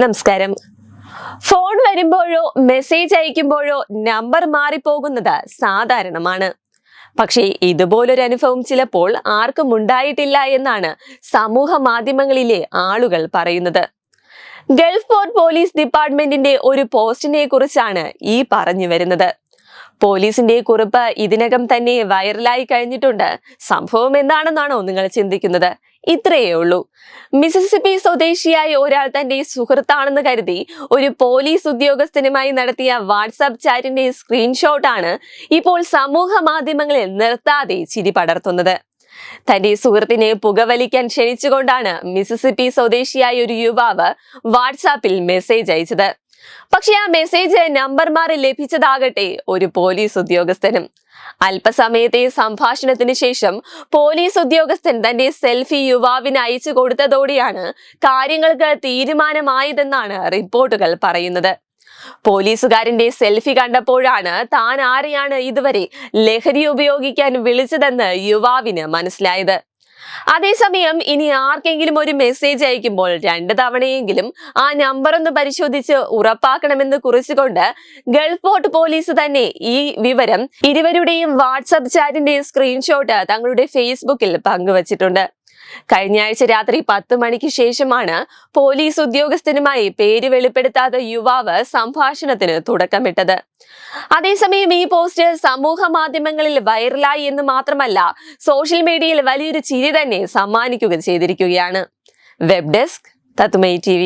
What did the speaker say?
നമസ്കാരം. ഫോൺ വരുമ്പോഴോ message അയക്കുമ്പോഴോ number മാറിപ്പോകുന്നത് സാധാരണമാണ്. പക്ഷേ ഇതുപോലൊരു അനുഭവം ചിലപ്പോൾ ആർക്കും ഉണ്ടായിട്ടില്ല എന്നാണ് സമൂഹ മാധ്യമങ്ങളിലെ ആളുകൾ പറയുന്നത്. ഗൾഫ് പോർട്ട് പോലീസ് ഡിപ്പാർട്ട്മെന്റിന്റെ ഒരു പോസ്റ്റിനെ കുറിച്ചാണ് ഈ പറഞ്ഞു വരുന്നത്. പോലീസിന്റെ കുറിപ്പ് ഇതിനകം തന്നെ വൈറലായി കഴിഞ്ഞിട്ടുണ്ട്. സംഭവം എന്താണെന്നാണോ നിങ്ങൾ ചിന്തിക്കുന്നത്? ഇത്രയേ ഉള്ളൂ. മിസിസിപ്പി സ്വദേശിയായ ഒരാൾ തന്റെ സുഹൃത്താണെന്ന് കരുതി ഒരു പോലീസ് ഉദ്യോഗസ്ഥനുമായി നടത്തിയ വാട്സാപ്പ് ചാറ്റിന്റെ സ്ക്രീൻഷോട്ടാണ് ഇപ്പോൾ സമൂഹ മാധ്യമങ്ങളിൽ നിർത്താതെ ചിരി പടർത്തുന്നത്. തന്റെ സുഹൃത്തിനെ പുകവലിക്കാൻ ക്ഷണിച്ചുകൊണ്ടാണ് മിസിസിപ്പി സ്വദേശിയായ ഒരു യുവാവ് വാട്സാപ്പിൽ മെസ്സേജ് അയച്ചത്. പക്ഷെ ആ മെസ്സേജ് നമ്പർ മാറി ലഭിച്ചതാകട്ടെ ഒരു പോലീസ് ഉദ്യോഗസ്ഥനും. അല്പസമയത്തെ സംഭാഷണത്തിന് ശേഷം പോലീസ് ഉദ്യോഗസ്ഥൻ തന്റെ സെൽഫി യുവാവിന് അയച്ചു കൊടുത്തതോടെയാണ് കാര്യങ്ങൾക്ക് തീരുമാനമായതെന്നാണ് റിപ്പോർട്ടുകൾ പറയുന്നത്. പോലീസുകാരന്റെ സെൽഫി കണ്ടപ്പോഴാണ് താൻ ആരെയാണ് ഇതുവരെ ലഹരി ഉപയോഗിക്കാൻ വിളിച്ചതെന്ന് യുവാവിന് മനസ്സിലായത്. അതേസമയം ഇനി ആർക്കെങ്കിലും ഒരു മെസ്സേജ് അയക്കുമ്പോൾ രണ്ട് തവണയെങ്കിലും ആ നമ്പർ ഒന്ന് പരിശോധിച്ച് ഉറപ്പാക്കണമെന്ന് കുറിച്ചുകൊണ്ട് ഗൾഫ് പോർട്ട് പോലീസ് തന്നെ ഈ വിവരം ഇരുവരുടെയും വാട്സപ്പ് ചാറ്റിന്റെ സ്ക്രീൻഷോട്ട് തങ്ങളുടെ ഫേസ്ബുക്കിൽ പങ്കുവച്ചിട്ടുണ്ട്. കഴിഞ്ഞ ആഴ്ച രാത്രി പത്ത് മണിക്ക് ശേഷമാണ് പോലീസ് ഉദ്യോഗസ്ഥനുമായി പേര് വെളിപ്പെടുത്താത്ത യുവാവ് സംഭാഷണത്തിന് തുടക്കമിട്ടത്. അതേസമയം ഈ പോസ്റ്റ് സമൂഹ മാധ്യമങ്ങളിൽ വൈറലായി എന്ന് മാത്രമല്ല സോഷ്യൽ മീഡിയയിൽ വലിയൊരു ചിരി തന്നെ സമ്മാനിക്കുക ചെയ്തിരിക്കുകയാണ്. വെബ് ഡെസ്ക് തത്തുമൈ ടി